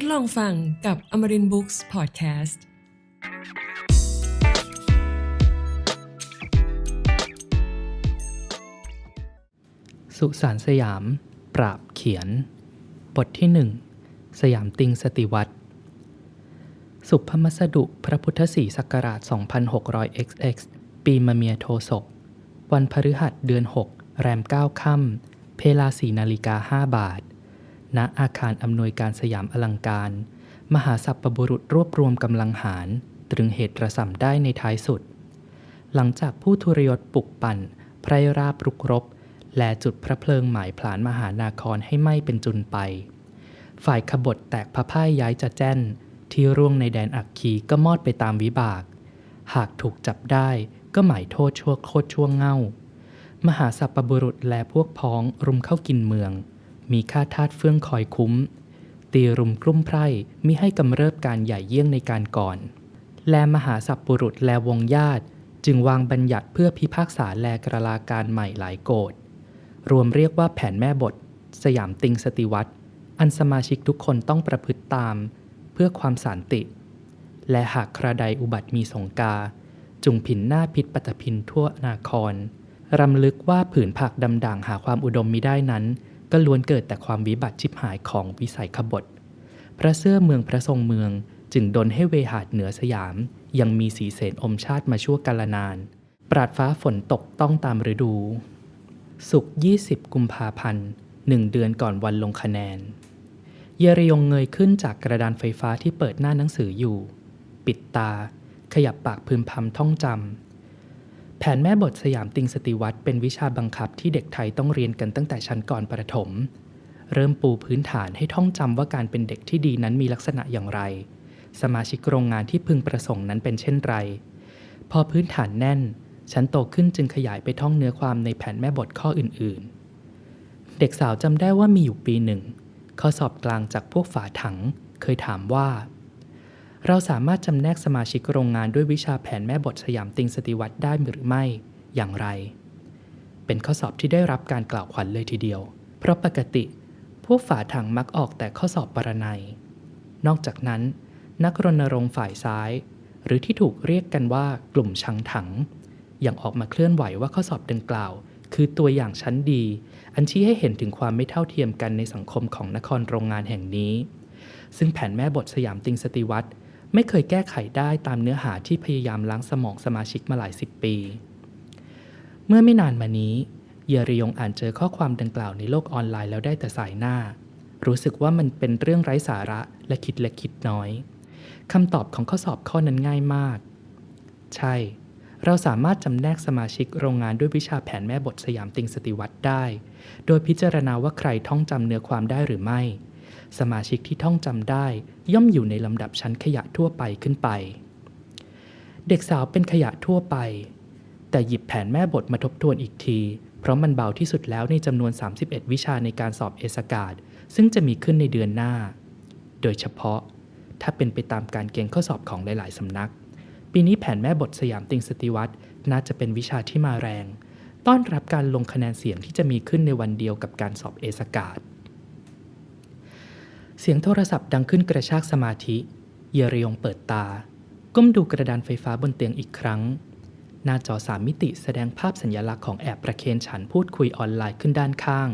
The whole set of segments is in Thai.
ดลองฟังกับ Amarin Books Podcast สุสานสยาม ปราบเขียน บทที่หนึ่งสยามติงสติวัตรสุภมัสดุพระพุทธศรีศักราช 2600 XX ปีมะเมียโทศก วันพฤหัสเดือน 6 แรม 9 ค่ำเพลาสีนาฬิกา 5 บาท ณอาคารอำนวยการสยามอลังการ มหาสัพปบุรุษรวบรวมกำลังหารตรึงเหตุระสำได้ในท้ายสุด หลังจากผู้ทุรยศปลุกปั่น ไพรราบรุกรบ และจุดพระเพลิงหมายผลานมหานาครให้ไหม้เป็นจุนไป ฝ่ายขบฏแตกพระพ่ายย้ายจะแจ้น ที่ร่วงในแดนอักคีก็มอดไปตามวิบาก หากถูกจับได้ก็หมายโทษชั่วโคตรชั่วเง่า มหาสัพปบุรุษและพวกพ้องรุมเข้ากินเมือง มีข้าทาสเฟื่องคอยคุ้ม ตีรุมกลุ่มไพร่มิให้กำเริบการใหญ่เยี่ยงในการก่อน แลมหาสัพบุรุษแลวงญาติ จึงวางบัญญัติเพื่อพิพากษาแลกระลาการใหม่หลายโกฎรวมเรียกว่าแผนแม่บท สยามติงสติวัตรอันสมาชิกทุกคนต้องประพฤติตาม เพื่อความสันติ และหากคราใดอุบัติมีสงกา จุงผินหน้าพิษปัตพินทั่วนาครรำลึกว่าผืนผักดำด่างหาความอุดมมิได้นั้น ก็ล้วนเกิดแต่ความวิบัติชิบหายของวิสัยขบฏ พระเสื้อเมืองพระทรงเมืองจึงดนให้เวหาดเหนือสยาม ยังมีสีเสนอมชาติมาชั่วกาลนาน ปราดฟ้าฝนตกต้องตามฤดู สุก20 กุมภาพันธ์หนึ่งเดือนก่อนวันลงคะแนน เยรยงเงยขึ้นจากกระดานไฟฟ้าที่เปิดหน้าหนังสืออยู่ ปิดตา ขยับปากพึมพำท่องจำ แผนแม่บทสยามติงสติวัตรเป็นวิชาบังคับที่เด็กไทยต้องเรียนกันตั้งแต่ชั้นก่อนประถม เริ่มปูพื้นฐานให้ท่องจำว่าการเป็นเด็กที่ดีนั้นมีลักษณะอย่างไร สมาชิกโรงงานที่พึงประสงค์นั้นเป็นเช่นไร พอพื้นฐานแน่น ชั้นโตขึ้นจึงขยายไปท่องเนื้อความในแผนแม่บทข้ออื่น ๆ เด็กสาวจำได้ว่ามีอยู่ปีหนึ่งข้อสอบกลางจากพวกฝาถัง เคยถามว่า เราสามารถจำแนกสมาชิกโรงงานด้วยวิชาแผนแม่บทสยามติงสติวัตรได้หรือไม่อย่างไร เป็นข้อสอบที่ได้รับการกล่าวขวัญเลยทีเดียว เพราะปกติ พวกฝาถังมักออกแต่ข้อสอบปรนัย นอกจากนั้น นักรณรงค์ฝ่ายซ้าย หรือที่ถูกเรียกกันว่ากลุ่มชังถัง ยังออกมาเคลื่อนไหวว่าข้อสอบดังกล่าว คือตัวอย่างชั้นดี อันชี้ให้เห็นถึงความไม่เท่าเทียมกันในสังคมของนครโรงงานแห่งนี้ ซึ่งแผนแม่บทสยามติงสติวัตร ไม่เคยแก้ไขได้ตามเนื้อหาที่พยายามล้างสมองสมาชิกมาหลายสิบปี เมื่อไม่นานมานี้ เยริยงอ่านเจอข้อความดังกล่าวในโลกออนไลน์แล้วได้แต่สายหน้า รู้สึกว่ามันเป็นเรื่องไร้สาระและคิดเล็กคิดน้อยคำตอบของข้อสอบข้อนั้นง่ายมาก ใช่ เราสามารถจำแนกสมาชิกโรงงานด้วยวิชาแผนแม่บทสยามติงสติวัตรได้ โดยพิจารณาว่าใครท่องจำเนื้อความได้หรือไม่ สมาชิกที่ท่องจำได้ ย่อมอยู่ในลำดับชั้นขยะทั่วไปขึ้นไป เด็กสาวเป็นขยะทั่วไป แต่หยิบแผนแม่บทมาทบทวนอีกที เพราะมันเบาที่สุดแล้วในจำนวน 31 วิชาในการสอบเอสกาดซึ่งจะมีขึ้นในเดือนหน้า โดยเฉพาะถ้าเป็นไปตามการเกณฑ์ข้อสอบของหลาย ๆ สำนัก ปีนี้แผนแม่บทสยามติงสติวัตรน่าจะเป็นวิชาที่มาแรง ต้อนรับการลงคะแนนเสียงที่จะมีขึ้นในวันเดียวกับการสอบเอสกาด เสียงโทรศัพท์ดังขึ้นกระชากสมาธิ เยรยงเปิดตา ก้มดูกระดานไฟฟ้าบนเตียงอีกครั้ง หน้าจอสามมิติแสดงภาพสัญลักษณ์ของแอบประเคนฉันพูดคุยออนไลน์ขึ้นด้านข้าง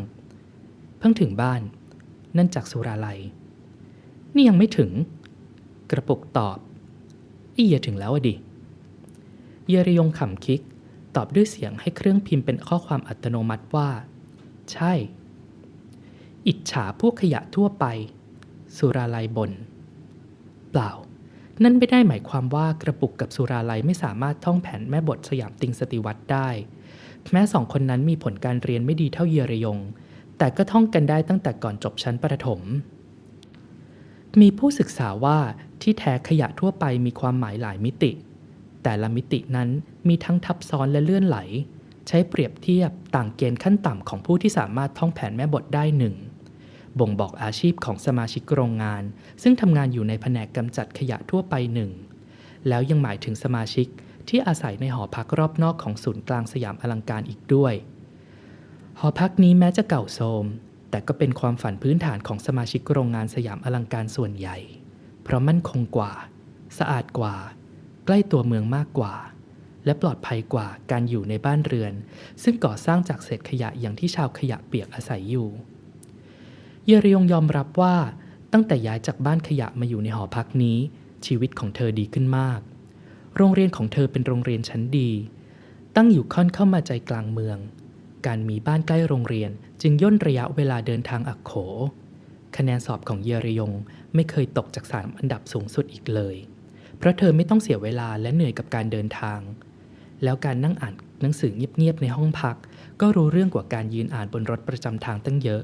เพิ่งถึงบ้าน นั่นจากสุราลัย นี่ยังไม่ถึง กระปุกตอบอีเยถึงแล้วอะดิเยรยงขำคิก ตอบด้วยเสียงให้เครื่องพิมพ์เป็นข้อความอัตโนมัติว่า ใช่ อิจฉาพวกขยะทั่วไป สุราลัยบน เปล่า นั่นไม่ได้หมายความว่ากระปุกกับสุราลัยไม่สามารถท่องแผนแม่บทสยามติงสติวัตรได้ แม้สองคนนั้นมีผลการเรียนไม่ดีเท่าเยรยง แต่ก็ท่องกันได้ตั้งแต่ก่อนจบชั้นประถม มีผู้ศึกษาว่าที่แท้ขยะทั่วไปมีความหมายหลายมิติ แต่ละมิตินั้นมีทั้งทับซ้อนและเลื่อนไหล ใช้เปรียบเทียบต่างเกณฑ์ขั้นต่ำของผู้ที่สามารถท่องแผนแม่บทได้หนึ่ง บ่งบอกอาชีพของสมาชิกโรงงาน ซึ่งทำงานอยู่ในแผนกกำจัดขยะทั่วไปหนึ่ง แล้วยังหมายถึงสมาชิกที่อาศัยในหอพักรอบนอกของศูนย์กลางสยามอลังการอีกด้วย หอพักนี้แม้จะเก่าโทรมแต่ก็เป็นความฝันพื้นฐานของสมาชิกโรงงานสยามอลังการส่วนใหญ่ เพราะมั่นคงกว่า สะอาดกว่า ใกล้ตัวเมืองมากกว่า และปลอดภัยกว่าการอยู่ในบ้านเรือน ซึ่งก่อสร้างจากเศษขยะอย่างที่ชาวขยะเปียกอาศัยอยู่ เยเรียงยอมรับว่าตั้งแต่ย้ายจากบ้านขยะมาอยู่ในหอพักนี้ ชีวิตของเธอดีขึ้นมาก โรงเรียนของเธอเป็นโรงเรียนชั้นดี ตั้งอยู่ค่อนเข้ามาใจกลางเมือง การมีบ้านใกล้โรงเรียนจึงย่นระยะเวลาเดินทางอักโข คะแนนสอบของเยเรยงไม่เคยตกจากสามอันดับสูงสุดอีกเลย เพราะเธอไม่ต้องเสียเวลาและเหนื่อยกับการเดินทาง แล้วการนั่งอ่านหนังสือเงียบๆในห้องพัก ก็รู้เรื่องกว่าการยืนอ่านบนรถประจำทางตั้งเยอะ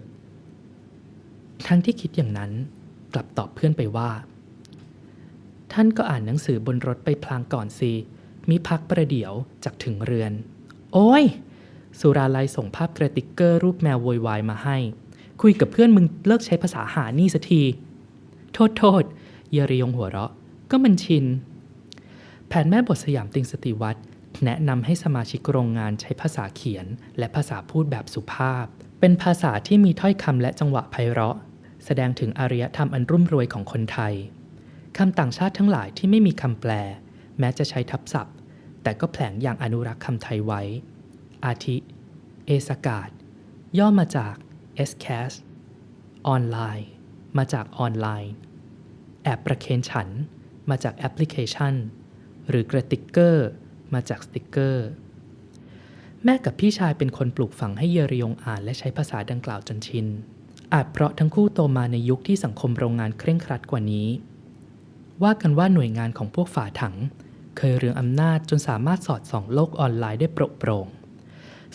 ทั้งที่คิดอย่างนั้นกลับตอบเพื่อนไปว่า ท่านก็อ่านหนังสือบนรถไปพลางก่อนสิมีพักประเดี๋ยวจากถึงเรือน โอ้ย สุราลัยส่งภาพกระติกเกอร์รูปแมวโวยวายมาให้ คุยกับเพื่อนมึงเลิกใช้ภาษาหานี่สักที โทษโทษเยริยงหัวเราะ ก็มันชิน แผนแม่บทสยามติงสติวัตรแนะนำให้สมาชิกโรงงานใช้ภาษาเขียน และภาษาพูดแบบสุภาพ เป็นภาษาที่มีถ้อยคำและจังหวะไพเราะ แสดงถึงอารยธรรมอันรุ่มรวยของคนไทยคำต่างชาติทั้งหลายที่ไม่มีคำแปล แม้จะใช้ทับศัพท์ แต่ก็แผลงอย่างอนุรักษ์คำไทยไว้ อาทิ เอสกาดย่อมาจาก s c a s ออนไลน์ มาจากออนไลน์ แอบประเคนฉัน มาจากแอปพลิเคชัน หรือกระติกเกอร์ มาจากสติกเกอร์ แม่กับพี่ชายเป็นคนปลูกฝังให้เยริยงอ่านและใช้ภาษาดังกล่าวจนชิน อาจเพราะทั้งคู่โตมาในยุคที่สังคมโรงงานเคร่งครัดกว่านี้ ว่ากันว่าหน่วยงานของพวกฝาถัง เคยเรืองอำนาจจนสามารถสอดส่องโลกออนไลน์ได้โปร่งโปร่ง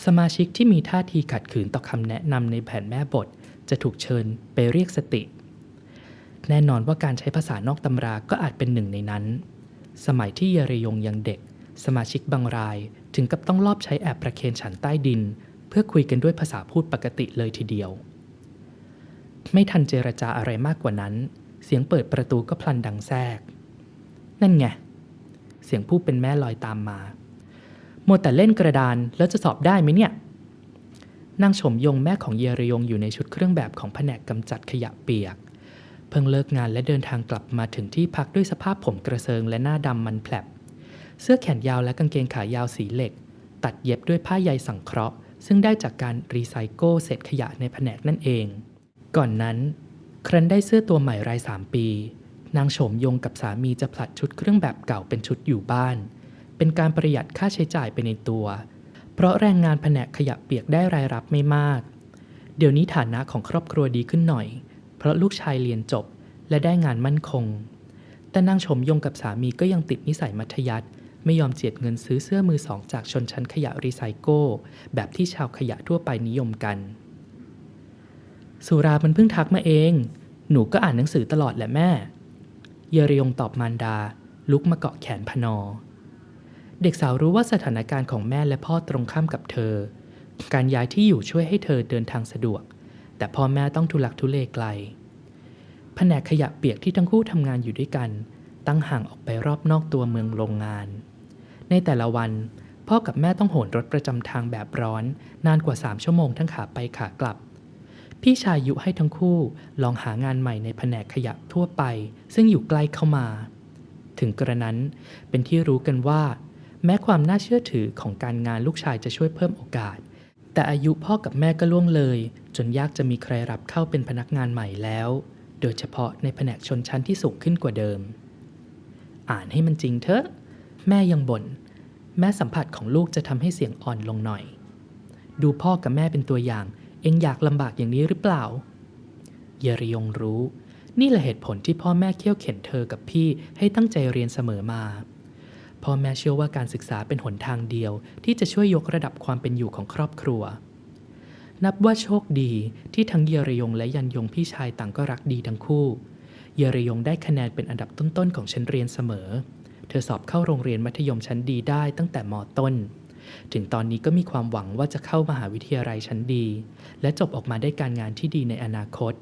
สมาชิกที่มีท่าทีขัดขืนต่อคำแนะนำในแผนแม่บท จะถูกเชิญไปเรียกสติ แน่นอนว่าการใช้ภาษานอกตำราก็อาจเป็นหนึ่งในนั้น สมัยที่เยเรยงยังเด็ก สมาชิกบางรายถึงกับต้องลอบใช้แอปประเคนฉันใต้ดิน เพื่อคุยกันด้วยภาษาพูดปกติเลยทีเดียว ไม่ทันเจรจาอะไรมากกว่านั้น เสียงเปิดประตูก็พลันดังแทรก นั่นไง เสียงผู้เป็นแม่ลอยตามมามัวแต่เล่นกระดานแล้วจะสอบได้ไหมเนี่ย นางชมยงแม่ของเยรยงอยู่ในชุดเครื่องแบบของแผนกกำจัดขยะเปียก เพิ่งเลิกงานและเดินทางกลับมาถึงที่พักด้วยสภาพผมกระเซิงและหน้าดำมันแผลบ เสื้อแขนยาวและกางเกงขายาวสีเหล็ก ตัดเย็บด้วยผ้าใยสังเคราะห์ ซึ่งได้จากการรีไซเคิลเศษขยะในแผนกนั่นเอง ก่อนนั้น ครั้นได้เสื้อตัวใหม่รายสามปี นางโฉมยงกับสามีจะผลัดชุดเครื่องแบบเก่าเป็นชุดอยู่บ้าน เป็นการประหยัดค่าใช้จ่ายไปในตัว เพราะแรงงานแผนกขยะเปียกได้รายรับไม่มาก เดี๋ยวนี้ฐานะของครอบครัวดีขึ้นหน่อย เพราะลูกชายเรียนจบและได้งานมั่นคง แต่นางชมยงกับสามีก็ยังติดนิสัยมัธยัติไม่ยอมเจียดเงินซื้อเสื้อมือสองจากชนชั้นขยะรีไซเคิลแบบที่ชาวขยะทั่วไปนิยมกัน สุรามันเพิ่งทักมาเอง หนูก็อ่านหนังสือตลอดแหละแม่ เยเรยงตอบมารดา ลุกมาเกาะแขนพนอ เด็กสาวรู้ว่าสถานการณ์ของแม่และพ่อตรงข้ามกับเธอ การย้ายที่อยู่ช่วยให้เธอเดินทางสะดวก แต่พ่อแม่ต้องทุลักทุเลไกล แผนกขยะเปียกที่ทั้งคู่ทำงานอยู่ด้วยกัน ตั้งห่างออกไปรอบนอกตัวเมืองโรงงาน ในแต่ละวันพ่อกับแม่ต้องโหนรถประจำทางแบบร้อน นานกว่า 3 ชั่วโมงทั้งขาไปขากลับ พี่ชายยุให้ทั้งคู่ลองหางานใหม่ในแผนกขยะทั่วไป ซึ่งอยู่ใกล้เข้ามา ถึงกระนั้นเป็นที่รู้กันว่า แม้ความน่าเชื่อถือของการงานลูกชายจะช่วยเพิ่มโอกาส แต่อายุพ่อกับแม่ก็ล่วงเลย จนยากจะมีใครรับเข้าเป็นพนักงานใหม่แล้ว โดยเฉพาะในแผนกชนชั้นที่สูงขึ้นกว่าเดิม อ่านให้มันจริงเถอะ แม่ยังบน่นแม่สัมผัสของลูกจะทำให้เสียงอ่อนลงหน่อย ดูพ่อกับแม่เป็นตัวอย่าง เองอยากลำบากอย่างนี้หรือเปล่า เยริยงรู้ นี่แหละเหตุผลที่พ่อแม่เคี่ยวเข็นเธอกับพี่ให้ตั้งใจเรียนเสมอมา พ่อแม่เชื่อว่าการศึกษาเป็นหนทางเดียว ที่จะช่วยยกระดับความเป็นอยู่ของครอบครัว นับว่าโชคดีที่ทั้งเยรยงและยันยงพี่ชายต่างก็รักดีทั้งคู่ เยรยงได้คะแนนเป็นอันดับต้นๆของชั้นเรียนเสมอ เธอสอบเข้าโรงเรียนมัธยมชั้นดีได้ตั้งแต่มต้น ถึงตอนนี้ก็มีความหวังว่าจะเข้ามหาวิทยาลัยชั้นดี และจบออกมาได้การงานที่ดีในอนาคต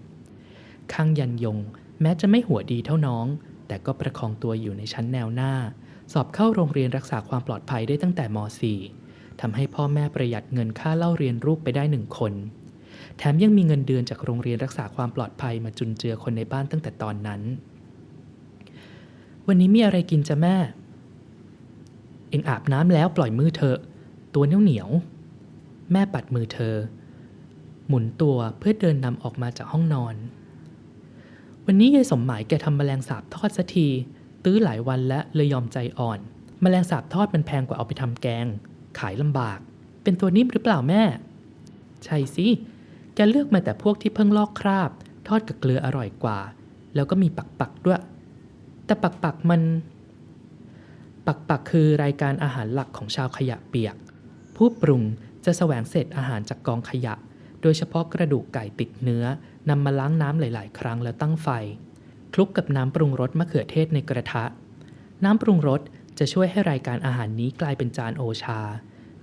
ข้างยันยง แม้จะไม่หัวดีเท่าน้อง แต่ก็ประคองตัวอยู่ในชั้นแนวหน้า สอบเข้าโรงเรียนรักษาความปลอดภัยได้ตั้งแต่ม .4 ทำให้พ่อแม่ประหยัดเงินค่าเล่าเรียนลูกไปได้หนึ่งคน แถมยังมีเงินเดือนจากโรงเรียนรักษาความปลอดภัยมาจุนเจือคนในบ้านตั้งแต่ตอนนั้น วันนี้มีอะไรกินจ้ะแม่เอ็งอาบน้ำแล้วปล่อยมือเธอะ ตัวเหนียวเหนียวๆแม่ปัดมือเธอ หมุนตัวเพื่อเดินนำออกมาจากห้องนอน วันนี้ยายสมหมายแกทำแมลงสาบทอดสักที ตื้อหลายวันและเลยยอมใจอ่อนแมลงสาบทอดมันแพงกว่าเอาไปทำแกง ขายลำบาก เป็นตัวนิ่มหรือเปล่าแม่ ใช่สิแกเลือกมาแต่พวกที่เพิ่งลอกคราบ ทอดกับเกลืออร่อยกว่า แล้วก็มีปักปักด้วย แต่ปักปักมัน ปักปักคือรายการอาหารหลักของชาวขยะเปียก ผู้ปรุงจะแสวงเศษอาหารจากกองขยะ โดยเฉพาะกระดูกไก่ติดเนื้อนำมาล้างน้ำหลาย ๆ ครั้งแล้วตั้งไฟ คลุกกับน้ำปรุงรสมะเขือเทศในกระทะ น้ำปรุงรสจะช่วยให้รายการอาหารนี้กลายเป็นจานโอชา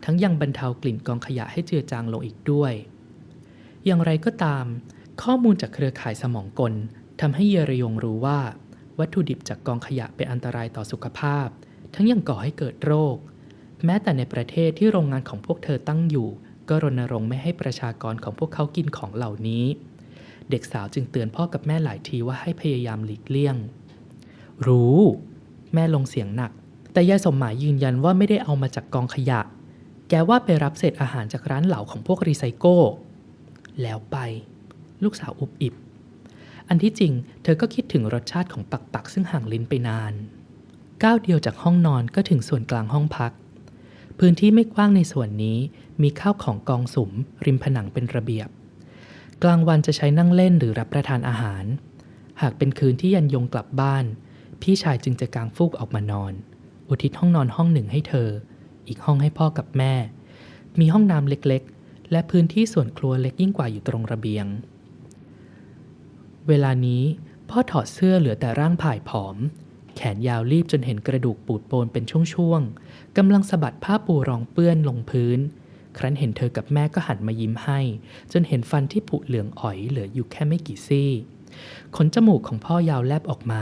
ทั้งยังบรรเทากลิ่นกองขยะให้เจือจางลงอีกด้วย อย่างไรก็ตาม ข้อมูลจากเครือข่ายสมองกลทำให้เยรยงรู้ว่า วัตถุดิบจากกองขยะเป็นอันตรายต่อสุขภาพ ทั้งยังก่อให้เกิดโรค แม้แต่ในประเทศที่โรงงานของพวกเธอตั้งอยู่ ก็รณรงค์ไม่ให้ประชากรของพวกเขากินของเหล่านี้ เด็กสาวจึงเตือนพ่อกับแม่หลายทีว่าให้พยายามหลีกเลี่ยง รู้ แม่ลงเสียงหนัก แต่ยายสมหมายยืนยันว่าไม่ได้เอามาจากกองขยะ แกว่าไปรับเศษอาหารจากร้านเหล่าของพวกรีไซโก้ แล้วไป ลูกสาวอุบอิบ อันที่จริง เธอก็คิดถึงรสชาติของปักปักซึ่งห่างลิ้นไปนานก้าวเดียวจากห้องนอนก็ถึงส่วนกลางห้องพัก พื้นที่ไม่กว้างในส่วนนี้ มีข้าวของกองสุม ริมผนังเป็นระเบียบ กลางวันจะใช้นั่งเล่นหรือรับประทานอาหาร หากเป็นคืนที่ยันยงกลับบ้าน พี่ชายจึงจะกางฟูกออกมานอน อุทิศห้องนอนห้องหนึ่งให้เธอ อีกห้องให้พ่อกับแม่ มีห้องน้ำเล็กๆ และพื้นที่ส่วนครัวเล็กยิ่งกว่าอยู่ตรงระเบียง เวลานี้พ่อถอดเสื้อเหลือแต่ร่างผ่ายผอม แขนยาวรีบจนเห็นกระดูกปูดโปนเป็นช่วงๆกำลังสะบัดผ้าปูรองเปื้อนลงพื้น ครั้นเห็นเธอกับแม่ก็หันมายิ้มให้ จนเห็นฟันที่ผุเหลืองอ๋อยเหลืออยู่แค่ไม่กี่ซี่ ขนจมูกของพ่อยาวแลบออกมา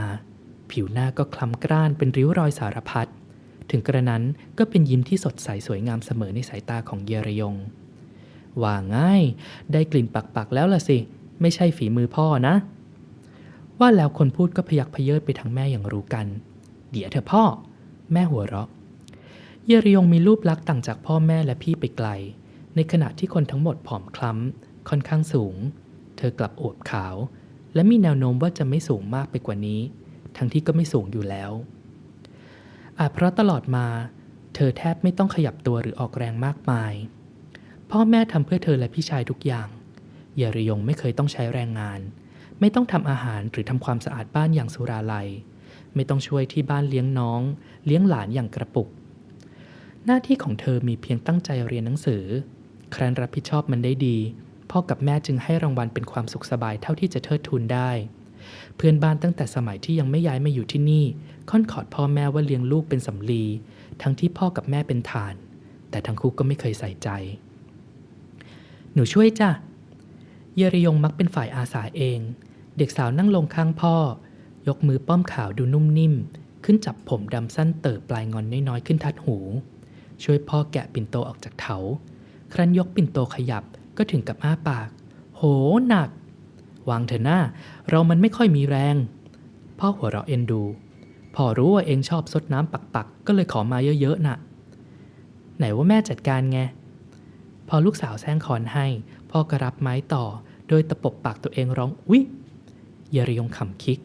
ผิวหน้าก็คล้ำกร้านเป็นริ้วรอยสารพัดถึงกระนั้นก็เป็นยิ้มที่สดใสสวยงามเสมอในสายตาของเยรยง ว่าง่าย ได้กลิ่นปักๆแล้วล่ะสิ ไม่ใช่ฝีมือพ่อนะ ว่าแล้วคนพูดก็พยักพเยิดไปทางแม่อย่างรู้กัน เดี๋ยวเถอะพ่อ แม่หัวเราะ เยระยงมีรูปลักษณ์ต่างจากพ่อแม่และพี่ไปไกล ในขณะที่คนทั้งหมดผอมคล้ำ ค่อนข้างสูง เธอกลับอวบขาว และมีแนวโน้มว่าจะไม่สูงมากไปกว่านี้ ทั้งที่ก็ไม่สูงอยู่แล้ว อาจเพราะตลอดมา เธอแทบไม่ต้องขยับตัวหรือออกแรงมากมาย พ่อแม่ทำเพื่อเธอและพี่ชายทุกอย่างเยระยงไม่เคยต้องใช้แรงงาน ไม่ต้องทำอาหารหรือทำความสะอาดบ้านอย่างสุราลัย ไม่ต้องช่วยที่บ้านเลี้ยงน้อง เลี้ยงหลานอย่างกระปุก หน้าที่ของเธอมีเพียงตั้งใจเรียนหนังสือ ครั้นรับผิดชอบมันได้ดี พ่อกับแม่จึงให้รางวัลเป็นความสุขสบายเท่าที่จะเทิดทูนได้ เพื่อนบ้านตั้งแต่สมัยที่ยังไม่ย้ายมาอยู่ที่นี่ ค่อนขอดพ่อแม่ว่าเลี้ยงลูกเป็นสำลี ทั้งที่พ่อกับแม่เป็นฐาน แต่ทั้งคู่ก็ไม่เคยใส่ใจ หนูช่วยจ้ะเยระยงมักเป็นฝ่ายอาสาเอง เด็กสาวนั่งลงข้างพ่อ ยกมือป้อมขาวดูนุ่มนิ่ม ขึ้นจับผมดำสั้นเติบปลายงอนน้อยๆขึ้นทัดหู ช่วยพ่อแกะปิ่นโตออกจากเถา ครั้นยกปิ่นโตขยับก็ถึงกับอ้าปาก โหหนัก วางเถอะหน้า เรามันไม่ค่อยมีแรง พ่อหัวเราะเอ็นดูพอรู้ว่าเองชอบซดน้ำปักๆ ก็เลยขอมาเยอะๆน่ะ ไหนว่าแม่จัดการไง พอลูกสาวแซงคอนให้ พ่อก็รับไม้ต่อ โดยตะปบปากตัวเองร้องอุ๊ย ยระยงขำคิก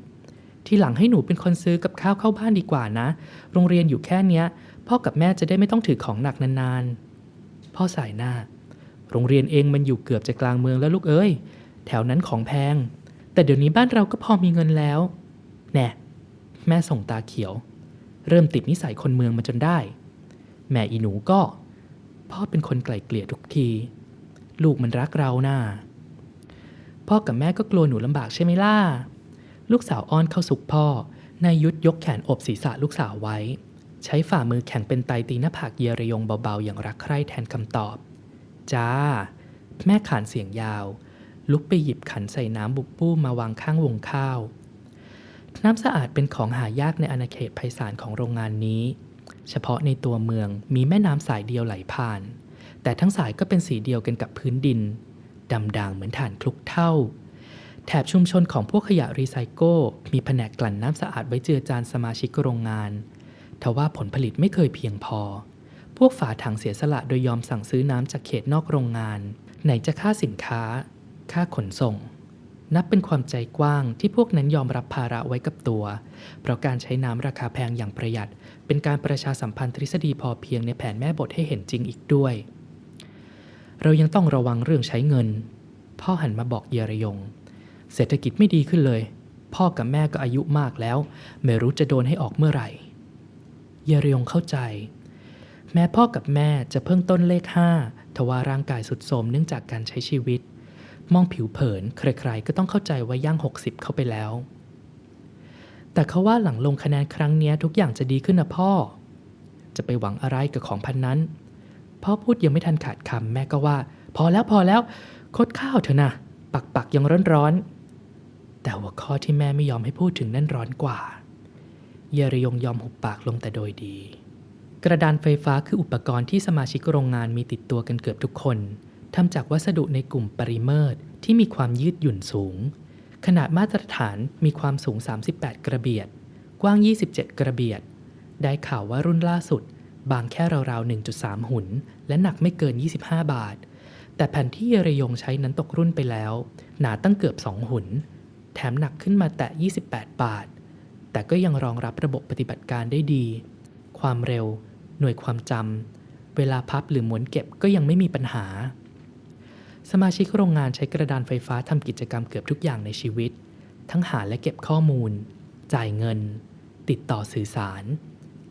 ทีหลังให้หนูเป็นคนซื้อกับข้าวเข้าบ้านดีกว่านะ โรงเรียนอยู่แค่เนี้ย พ่อกับแม่จะได้ไม่ต้องถือของหนักนานๆ พ่อสายหน้า โรงเรียนเองมันอยู่เกือบจะกลางเมืองแล้วลูกเอ้ย แถวนั้นของแพง แต่เดี๋ยวนี้บ้านเราก็พอมีเงินแล้ว แน่ แม่ส่งตาเขียว เริ่มติดนิสัยคนเมืองมาจนได้ แม่อีหนูก็ พ่อเป็นคนไกล่เกลี่ยทุกที ลูกมันรักเราน่า พ่อกับแม่ก็กลัวหนูลำบากใช่ไหมล่ะ ลูกสาวอ้อนเข้าสุกพ่อ นายยุทธยกแขนอบศีรษะลูกสาวไว้ ใช้ฝ่ามือแข็งเป็นไตตีหน้าผากเยระยงเบาๆ อย่างรักใคร่แทนคำตอบ จ้า แม่ขานเสียงยาว ลุกไปหยิบขันใส่น้ำบุบปู้มาวางข้างวงข้าว น้ำสะอาดเป็นของหายากในอาณาเขตไพศาลของโรงงานนี้ เฉพาะในตัวเมืองมีแม่น้ำสายเดียวไหลผ่าน แต่ทั้งสายก็เป็นสีเดียวกันกับพื้นดิน ดำด่างเหมือนถ่านคลุกเท่า แถบชุมชนของพวกขยะรีไซเคิลมีแผนกกลั่นน้ำสะอาดไว้เจือจานสมาชิกโรงงาน ทว่าผลผลิตไม่เคยเพียงพอ พวกฝาถังเสียสละโดยยอมสั่งซื้อน้ำจากเขตนอกโรงงาน ไหนจะค่าสินค้า ค่าขนส่ง นับเป็นความใจกว้างที่พวกนั้นยอมรับภาระไว้กับตัว เพราะการใช้น้ำราคาแพงอย่างประหยัด เป็นการประชาสัมพันธ์ทฤษฎีพอเพียงในแผนแม่บทให้เห็นจริงอีกด้วย เรายังต้องระวังเรื่องใช้เงิน พ่อหันมาบอกเยรยง เศรษฐกิจไม่ดีขึ้นเลย พ่อกับแม่ก็อายุมากแล้ว ไม่รู้จะโดนให้ออกเมื่อไหร่ เยรยงเข้าใจ แม้พ่อกับแม่จะเพิ่งต้นเลขห้าทว่าร่างกายสุดโทรมเนื่องจากการใช้ชีวิต มองผิวเผินใครๆก็ต้องเข้าใจว่าย่าง 60 เข้าไปแล้ว แต่เขาว่าหลังลงคะแนนครั้งนี้ทุกอย่างจะดีขึ้นนะพ่อ จะไปหวังอะไรกับของพันนั้น พ่อพูดยังไม่ทันขาดคำแม่ก็ว่า พอแล้วพอแล้วคดข้าวเถอะนะปักปักๆยังร้อนร้อนๆแต่หัวข้อที่แม่ไม่ยอมให้พูดถึงนั่นร้อนกว่า เยระยงยอมหุบปากลงแต่โดยดี กระดานไฟฟ้าคืออุปกรณ์ที่สมาชิกโรงงานมีติดตัวกันเกือบทุกคนทำจากวัสดุในกลุ่มปริเมิร์ที่มีความยืดหยุ่นสูง ขนาดมาตรฐานมีความสูง 38 กระเบียด กว้าง 27 กระเบียด ได้ข่าวว่ารุ่นล่าสุด บางแค่ราวๆ 1.3 หุน และหนักไม่เกิน 25 บาท แต่แผ่นที่เยรยงใช้นั้นตกรุ่นไปแล้ว หนาตั้งเกือบ 2 หุน แถมหนักขึ้นมาแตะ 28 บาท แต่ก็ยังรองรับระบบปฏิบัติการได้ดี ความเร็ว หน่วยความจำ เวลาพับหรือหมุนเก็บก็ยังไม่มีปัญหา สมาชิกโรงงานใช้กระดานไฟฟ้าทำกิจกรรมเกือบทุกอย่างในชีวิต ทั้งหาและเก็บข้อมูล จ่ายเงิน ติดต่อสื่อสาร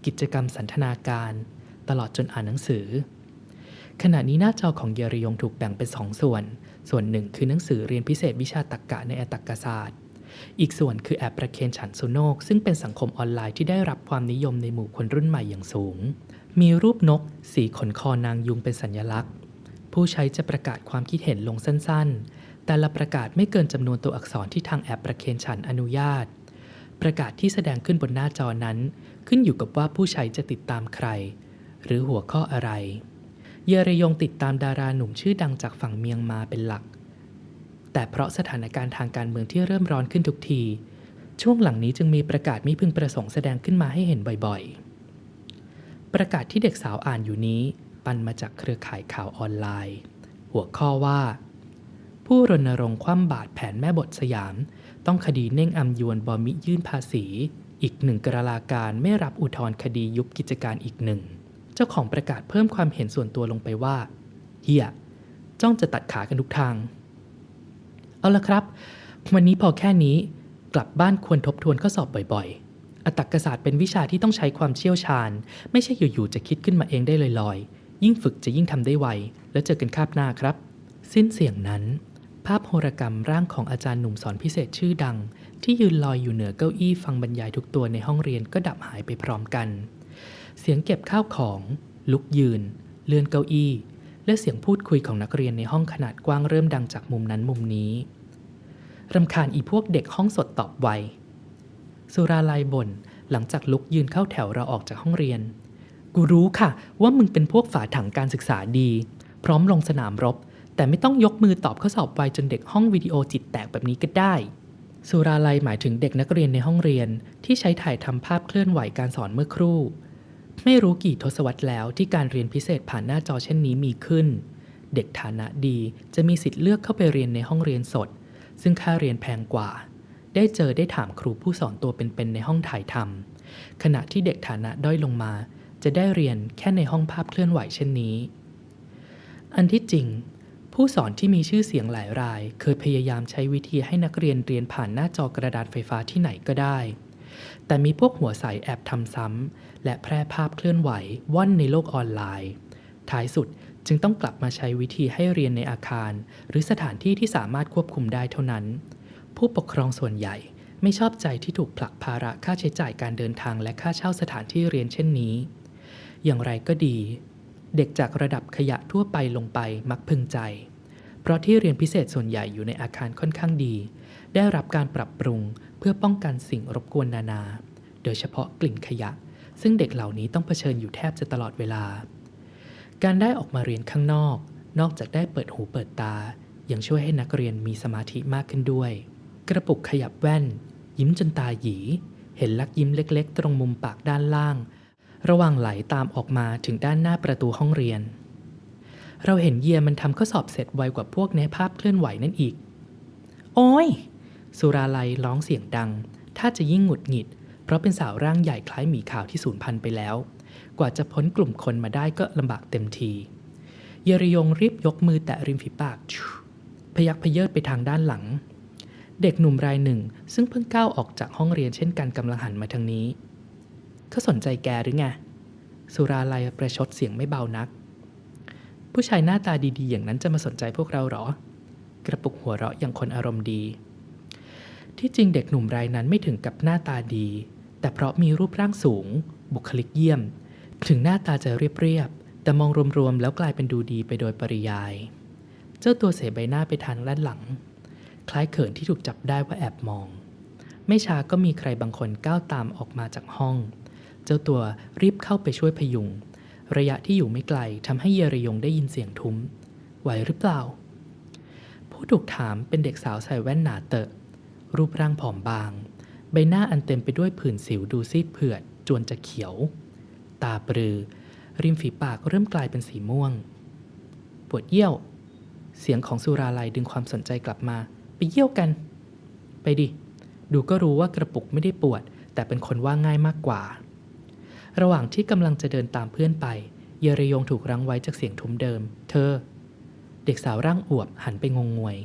กิจกรรมสันทนาการ ตลอดจนอ่านหนังสือ ขณะนี้หน้าจอของเยริยงถูกแบ่งเป็นสองส่วน ส่วนหนึ่งคือหนังสือเรียนพิเศษวิชาตรรกะในอัตตกศาสตร์ อีกส่วนคือแอปประเคนฉันสุโนก ซึ่งเป็นสังคมออนไลน์ที่ได้รับความนิยมในหมู่คนรุ่นใหม่อย่างสูง มีรูปนก สีขนคอนางยุงเป็นสัญลักษณ์ ผู้ใช้จะประกาศความคิดเห็นลงสั้นๆ แต่ละประกาศไม่เกินจำนวนตัวอักษรที่ทางแอปประเคนฉันอนุญาตประกาศที่แสดงขึ้นบนหน้าจอนั้น ขึ้นอยู่กับว่าผู้ใช้จะติดตามใคร หรือหัวข้ออะไร เยเรยงติดตามดาราหนุ่มชื่อดังจากฝั่งเมียงมาเป็นหลัก แต่เพราะสถานการณ์ทางการเมืองที่เริ่มร้อนขึ้นทุกที ช่วงหลังนี้จึงมีประกาศมิพึงประสงค์แสดงขึ้นมาให้เห็นบ่อยๆ ประกาศที่เด็กสาวอ่านอยู่นี้ ปันมาจากเครือข่ายข่าวออนไลน์ หัวข้อว่า ผู้รณรงค์คว่ำบาตรแผนแม่บทสยาม ต้องคดีเน่งอำยวนบอมิยื่นภาษี อีกหนึ่งกระลาการไม่รับอุทธรณ์คดียุบกิจการอีกหนึ่ง เจ้าของประกาศเพิ่มความเห็นส่วนตัวลงไปว่า เฮียจ้องจะตัดขากันทุกทาง เอาละครับ วันนี้พอแค่นี้กลับบ้านควรทบทวนข้อสอบบ่อยๆอัตตกศาสตร์เป็นวิชาที่ต้องใช้ความเชี่ยวชาญ ไม่ใช่อยู่ๆจะคิดขึ้นมาเองได้ลอยๆ ยิ่งฝึกจะยิ่งทำได้ไว แล้วเจอกันคาบหน้าครับ สิ้นเสียงนั้น ภาพโหรกรรมร่างของอาจารย์หนุ่มสอนพิเศษชื่อดัง ที่ยืนลอยอยู่เหนือเก้าอี้ฟังบรรยายทุกตัวในห้องเรียนก็ดับหายไปพร้อมกัน เสียงเก็บข้าวของ ลุกยืน เลื่อนเก้าอี้ และเสียงพูดคุยของนักเรียนในห้องขนาดกว้างเริ่มดังจากมุมนั้นมุมนี้รำคาญอีพวกเด็กห้องสดตอบไว สุราลัยบ่นหลังจากลุกยืนเข้าแถวเราออกจากห้องเรียน กูรู้ค่ะ ว่ามึงเป็นพวกฝาถังการศึกษาดี พร้อมลงสนามรบ แต่ไม่ต้องยกมือตอบข้อสอบไวจนเด็กห้องวิดีโอจิตแตกแบบนี้ก็ได้ สุราลัยหมายถึงเด็กนักเรียนในห้องเรียนที่ใช้ถ่ายทำภาพเคลื่อนไหวการสอนเมื่อครู่ ไม่รู้กี่ทศวรรษแล้วที่การเรียนพิเศษผ่านหน้าจอเช่นนี้มีขึ้น เด็กฐานะดีจะมีสิทธิ์เลือกเข้าไปเรียนในห้องเรียนสด ซึ่งค่าเรียนแพงกว่า ได้เจอได้ถามครูผู้สอนตัวเป็นๆในห้องถ่ายทำขณะที่เด็กฐานะด้อยลงมา จะได้เรียนแค่ในห้องภาพเคลื่อนไหวเช่นนี้ อันที่จริง ผู้สอนที่มีชื่อเสียงหลายราย เคยพยายามใช้วิธีให้นักเรียนเรียนผ่านหน้าจอกระดานไฟฟ้าที่ไหนก็ได้ แต่มีพวกหัวใสแอบทำซ้ำและแพร่ภาพเคลื่อนไหวว่อนในโลกออนไลน์ ท้ายสุดจึงต้องกลับมาใช้วิธีให้เรียนในอาคาร หรือสถานที่ที่สามารถควบคุมได้เท่านั้น ผู้ปกครองส่วนใหญ่ไม่ชอบใจที่ถูกผลักภาระค่าใช้จ่ายการเดินทางและค่าเช่าสถานที่เรียนเช่นนี้ อย่างไรก็ดี เด็กจากระดับขยะทั่วไปลงไปมักพึงใจ เพราะที่เรียนพิเศษส่วนใหญ่อยู่ในอาคารค่อนข้างดี ได้รับการปรับปรุงเพื่อป้องกันสิ่งรบกวนนานา โดยเฉพาะกลิ่นขยะ ซึ่งเด็กเหล่านี้ต้องเผชิญอยู่แทบจะตลอดเวลา การได้ออกมาเรียนข้างนอก นอกจากได้เปิดหูเปิดตา ยังช่วยให้นักเรียนมีสมาธิมากขึ้นด้วย กระปุกขยับแว่น ยิ้มจนตาหยี เห็นลักยิ้มเล็ก ๆ ตรงมุมปากด้านล่าง ระหว่างไหลตามออกมาถึงด้านหน้าประตูห้องเรียน เราเห็นเยียมันทำข้อสอบเสร็จไวกว่าพวกในภาพเคลื่อนไหวนั่นอีก โอ้ย สุราลัยร้องเสียงดัง ถ้าจะยิ่งหงุดหงิด เพราะเป็นสาวร่างใหญ่คล้ายหมีขาวที่สูญพันธุ์ไปแล้ว กว่าจะพ้นกลุ่มคนมาได้ก็ลำบากเต็มทีเยริยงรีบยกมือแตะริมฝีปาก พยักพเยิดไปทางด้านหลัง เด็กหนุ่มรายหนึ่งซึ่งเพิ่งก้าวออกจากห้องเรียนเช่นกันกำลังหันมาทางนี้ เขาสนใจแกหรือไง สุราลัยประชดเสียงไม่เบานัก ผู้ชายหน้าตาดีๆ อย่างนั้นจะมาสนใจพวกเราเหรอ กระปุกหัวเราะอย่างคนอารมณ์ดี ที่จริงเด็กหนุ่มรายนั้นไม่ถึงกับหน้าตาดี แต่เพราะมีรูปร่างสูง บุคลิกเยี่ยม ถึงหน้าตาจะเรียบๆ แต่มองรวมๆ แล้วกลายเป็นดูดีไปโดยปริยาย เจ้าตัวเสใบหน้าไปทางด้านหลัง คล้ายเขินที่ถูกจับได้ว่าแอบมองไม่ช้าก็มีใครบางคนก้าวตามออกมาจากห้อง เจ้าตัวรีบเข้าไปช่วยพยุง ระยะที่อยู่ไม่ไกลทำให้เยรยงได้ยินเสียงทุ้ม ไหวหรือเปล่า ผู้ถูกถามเป็นเด็กสาวใส่แว่นหนาเตอะ รูปร่างผอมบาง ใบหน้าอันเต็มไปด้วยผื่นสิวดูซีดเผือดจวนจะเขียว ตาปรือ ริมฝีปากเริ่มกลายเป็นสีม่วง ปวดเยี่ยว เสียงของสุราลัยดึงความสนใจกลับมา ไปเยี่ยวกัน ไปดิ ดูก็รู้ว่ากระปุกไม่ได้ปวด แต่เป็นคนว่าง่ายมากกว่า ระหว่างที่กำลังจะเดินตามเพื่อนไป เยเรยงถูกรั้งไว้จากเสียงทุ้มเดิม เธอ เด็กสาวร่างอวบหันไปงงงวย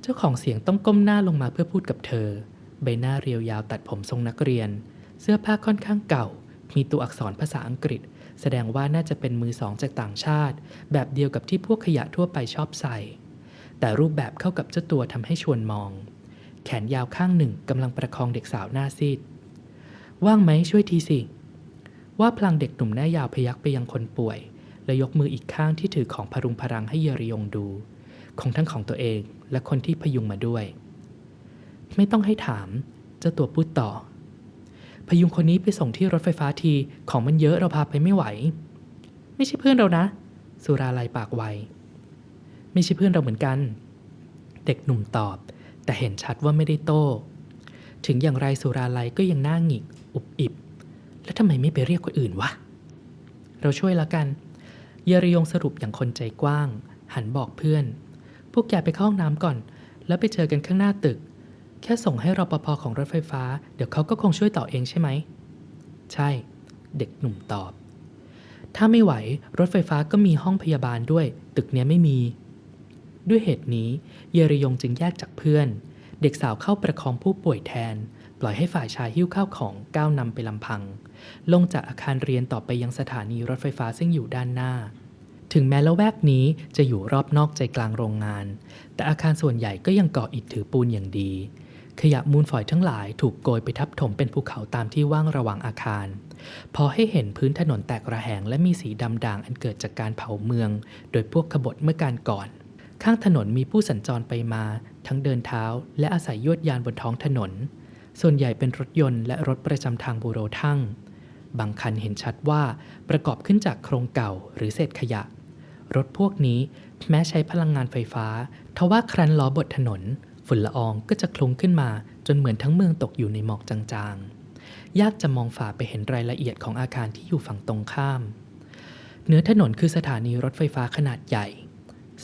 เจ้าของเสียงต้องก้มหน้าลงมาเพื่อพูดกับเธอ ใบหน้าเรียวยาวตัดผมทรงนักเรียน เสื้อผ้าค่อนข้างเก่า มีตัวอักษรภาษาอังกฤษ แสดงว่าน่าจะเป็นมือสองจากต่างชาติ แบบเดียวกับที่พวกขยะทั่วไปชอบใส่ แต่รูปแบบเข้ากับเจ้าตัวทำให้ชวนมอง แขนยาวข้างหนึ่งกำลังประคองเด็กสาวหน้าซีด ว่างไหมช่วยทีสิ ว่าพลางเด็กหนุ่มหน้ายาวพยักไปยังคนป่วย และยกมืออีกข้างที่ถือของพรุงพรังให้เยริยงดู ของทั้งของตัวเองและคนที่พยุงมาด้วย ไม่ต้องให้ถาม เจ้าตัวพูดต่อ พยุงคนนี้ไปส่งที่รถไฟฟ้าทีของมันเยอะเราพาไปไม่ไหว ไม่ใช่เพื่อนเรานะ สุราลัยปากไวไม่ใช่เพื่อนเราเหมือนกัน เด็กหนุ่มตอบ แต่เห็นชัดว่าไม่ได้โต้ ถึงอย่างไรสุราลัยก็ยังหน้าหงิก อุบอิบ แล้วทำไมไม่ไปเรียกคนอื่นวะ เราช่วยล้วกันเยริยงสรุปอย่างคนใจกว้าง หันบอกเพื่อน พวกแกไปเข้าห้องน้ำก่อน แล้วไปเจอกันข้างหน้าตึก แค่ส่งให้รปภของรถไฟฟ้า เดี๋ยวเขาก็คงช่วยต่อเองใช่ไหม ใช่ เด็กหนุ่มตอบ ถ้าไม่ไหวรถไฟฟ้าก็มีห้องพยาบาลด้วย ตึกเนี้ยไม่มี ด้วยเหตุนี้ เยริยงจึงแยกจากเพื่อน เด็กสาวเข้าประคองผู้ป่วยแทน ล่อยให้ฝ่ายชายหิ้วข้าวของก้าวนำไปลำพัง ลงจากอาคารเรียนต่อไปยังสถานีรถไฟฟ้าซึ่งอยู่ด้านหน้า ถึงแม้ละแวกนี้จะอยู่รอบนอกใจกลางโรงงาน แต่อาคารส่วนใหญ่ก็ยังก่ออิฐถือปูนอย่างดี ขยะมูลฝอยทั้งหลายถูกโกยไปทับถมเป็นภูเขาตามที่ว่างระหว่างอาคาร พอให้เห็นพื้นถนนแตกระแหงและมีสีดำด่างอันเกิดจากการเผาเมือง โดยพวกขบฏเมื่อการก่อนข้างถนนมีผู้สัญจรไปมา ทั้งเดินเท้า และอาศัยยวดยานบนท้องถนน ส่วนใหญ่เป็นรถยนต์และรถประจำทางบูโรทั่ง บางคันเห็นชัดว่าประกอบขึ้นจากโครงเก่าหรือเศษขยะ รถพวกนี้แม้ใช้พลังงานไฟฟ้า ทว่าครั้นล้อบนถนน ฝุ่นละอองก็จะคลุ้งขึ้นมาจนเหมือนทั้งเมืองตกอยู่ในหมอกจางๆ ยากจะมองฝ่าไปเห็นรายละเอียดของอาคารที่อยู่ฝั่งตรงข้าม เหนือถนนคือสถานีรถไฟฟ้าขนาดใหญ่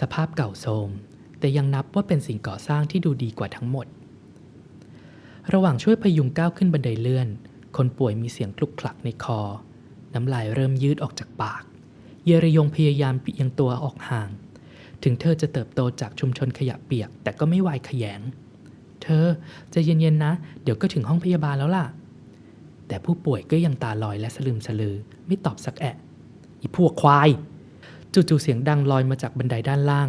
สภาพเก่าโทรมแต่ยังนับว่าเป็นสิ่งก่อสร้างที่ดูดีกว่าทั้งหมด ระหว่างช่วยพยุงก้าวขึ้นบันไดเลื่อน คนป่วยมีเสียงคลุกคลักในคอ น้ำลายเริ่มยืดออกจากปาก เยรยงพยายามปิยังตัวออกห่าง ถึงเธอจะเติบโตจากชุมชนขยะเปียก แต่ก็ไม่วายขยง เธอจะเย็นๆนะ เดี๋ยวก็ถึงห้องพยาบาลแล้วล่ะ แต่ผู้ป่วยก็ยังตาลอยและสลืมสลือ ไม่ตอบสักแอะ อีพวกควาย จู่ๆเสียงดังลอยมาจากบันไดด้านล่าง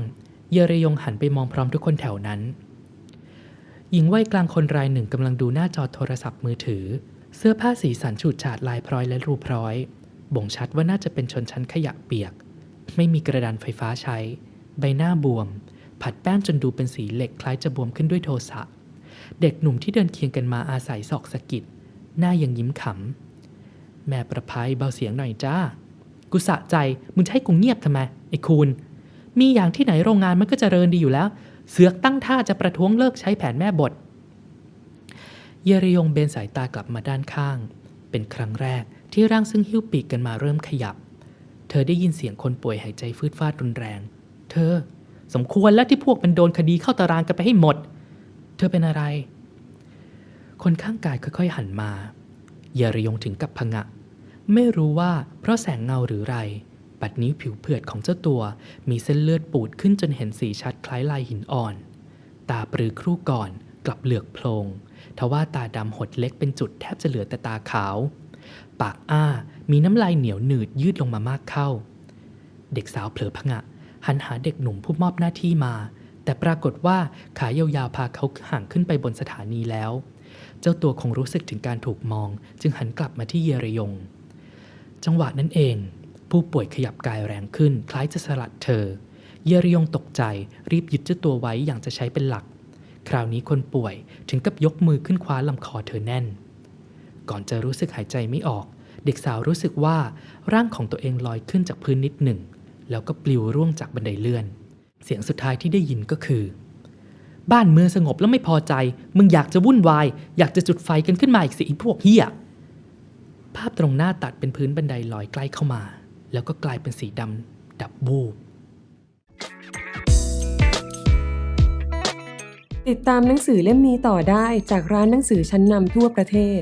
เยเรยงหันไปมองพร้อมทุกคนแถวนั้น หญิงวัยกลางคนรายหนึ่งกำลังดูหน้าจอโทรศัพท์มือถือ เสื้อผ้าสีสันฉูดฉาดลายพร้อยและรูพร้อย บ่งชัดว่าน่าจะเป็นชนชั้นขยะเปียก ไม่มีกระดานไฟฟ้าใช้ ใบหน้าบวม ผัดแป้งจนดูเป็นสีเหล็กคล้ายจะบวมขึ้นด้วยโทสะ เด็กหนุ่มที่เดินเคียงกันมาอาศัยศอกสะกิด หน้ายังยิ้มขำ แม่ประภัยเบาเสียงหน่อยจ้า กูสะใจ มึงให้กูเงียบทำไมไอ้คูณมีอย่างที่ไหนโรงงานมันก็จเจริญดีอยู่แล้ว เสือกตั้งท่าจะประท้วงเลิกใช้แผนแม่บท เยริยงเบนสายตากลับมาด้านข้าง เป็นครั้งแรกที่ร่างซึ่งหิ้วปีกกันมาเริ่มขยับ เธอได้ยินเสียงคนป่วยหายใจฟืดฟาดรุนแรง เธอ สมควรแล้วที่พวกมันโดนคดีเข้าตารางกันไปให้หมด เธอเป็นอะไร คนข้างกายค่อยๆหันมา เยริยงถึงกับพงะ ไม่รู้ว่าเพราะแสงเงาหรือไร ปัดนี้ผิวเผือดของเจ้าตัว มีเส้นเลือดปูดขึ้นจนเห็นสีชัดคล้ายลายหินอ่อน ตาปรือครู่ก่อนกลับเหลือกโพลงทว่าตาดำหดเล็กเป็นจุดแทบจะเหลือแต่ตาขาว ปากอ้ามีน้ำลายเหนียวหนืดยืดลงมามากเข้า เด็กสาวเผลอพงะ หันหาเด็กหนุ่มผู้มอบหน้าที่มา แต่ปรากฏว่าขายาวๆพาเขาห่างขึ้นไปบนสถานีแล้ว เจ้าตัวคงรู้สึกถึงการถูกมอง จึงหันกลับมาที่เยรยง จังหวะนั้นเอง ผู้ป่วยขยับกายแรงขึ้น คล้ายจะสลัดเธอ เยรยงตกใจรีบยึดเจ้าตัวไว้อย่างจะใช้เป็นหลัก คราวนี้คนป่วยถึงกับยกมือขึ้นคว้าลำคอเธอแน่น ก่อนจะรู้สึกหายใจไม่ออก เด็กสาวรู้สึกว่าร่างของตัวเองลอยขึ้นจากพื้นนิดหนึ่ง แล้วก็ปลิวร่วงจากบันไดเลื่อน เสียงสุดท้ายที่ได้ยินก็คือ บ้านเมืองสงบแล้วไม่พอใจ มึงอยากจะวุ่นวาย อยากจะจุดไฟกันขึ้นมาอีกสิอ้พวกเฮียภาพตรงหน้าตัดเป็นพื้นบันไดลอยใกล้เข้ามา แล้วก็กลายเป็นสีดำดับบูบติดตามหนังสือเล่มนี้ต่อได้จากร้านหนังสือชั้นนำทั่วประเทศ